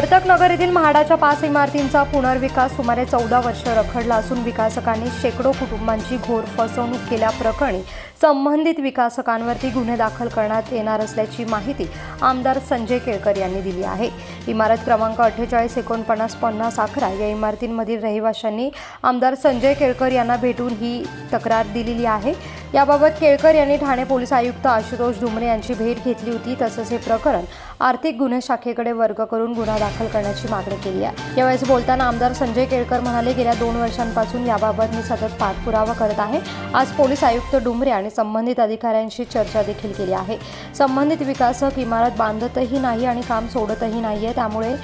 वर्तकनगर येथील म्हाडाच्या पाच इमारतींचा पुनर्विकास सुमारे चौदा वर्ष रखडला असून विकासकांनी शेकडो कुटुंबांची घोर फसवणूक केल्याप्रकरणी संबंधित विकासकांवरती गुन्हे दाखल करण्यात येणार असल्याची माहिती आमदार संजय केळकर यांनी दिली आहे. इमारत क्रमांक अठ्ठेचाळीस एकोणपन्नास पन्नास अकरा या इमारतींमधील रहिवाशांनी आमदार संजय केळकर यांना भेटून ही तक्रार दिलेली आहे. याबाबत केळकर यांनी ठाणे पोलीस आयुक्त आशुतोष डुमरे यांची भेट घेतली होती तसंच हे प्रकरण आर्थिक गुन्हे शाखेकडे वर्ग करून गुन्हा दाखल करण्याची मागणी केली आहे. यावेळेस बोलताना आमदार संजय केळकर म्हणाले गेल्या दोन वर्षांपासून याबाबत मी सतत पाठपुरावा करत आहे. आज पोलीस आयुक्त डुमरे आणि संबंधित अधिकाऱ्यांशी चर्चा देखील केली आहे. संबंधित विकासक इमारत बांधतही नाही आणि काम सोडतही नाही आहे त्यामुळे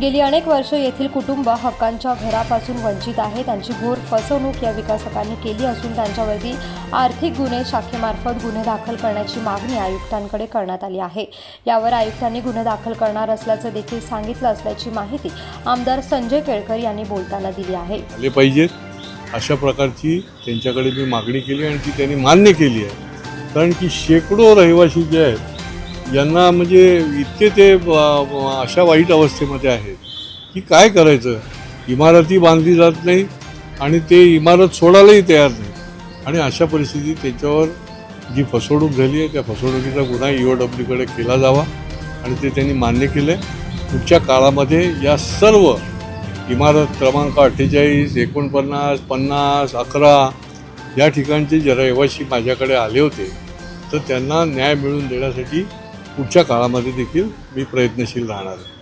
गेली अनेक वर्ष येथील कुटुंब हक्कांच्या घरापासून वंचित आहे. त्यांची घोर फसवणूक या विकासकांनी केली असून त्यांच्यावरती आर्थिक गुन्हे शाखेमार्फत गुन्हे दाखल करण्याची मागणी आयुक्तांकडे करण्यात आली आहे. यावर आयुक्तांनी गुन्हे दाखल करणार असल्याचं देखील सांगितलं असल्याची माहिती आमदार संजय केळकर यांनी बोलताना दिली आहे. अशा प्रकारची त्यांच्याकडे मी मागणी केली आणि ती त्यांनी मान्य केली आहे. कारण की शेकडो रहिवासी जे आहेत यांना म्हणजे इतके ते अशा वाईट अवस्थेमध्ये आहेत की काय करायचं? इमारती बांधली जात नाही आणि ते इमारत सोडायलाही तयार नाही आणि अशा परिस्थितीत त्याच्यावर जी फसवणूक झाली आहे त्या फसवणुकीचा गुन्हा ई ओ डब्ल्यूकडे केला जावा आणि ते त्यांनी मान्य केलं आहे पुढच्या काळामध्ये या सर्व इमारत क्रमांक अठ्ठेचाळीस एकोणपन्नास पन्नास अकरा या ठिकाणचे जे रहिवासी माझ्याकडे आले होते. तर त्यांना न्याय मिळवून देण्यासाठी पुढच्या काळामध्ये देखील मी प्रयत्नशील राहणार आहे.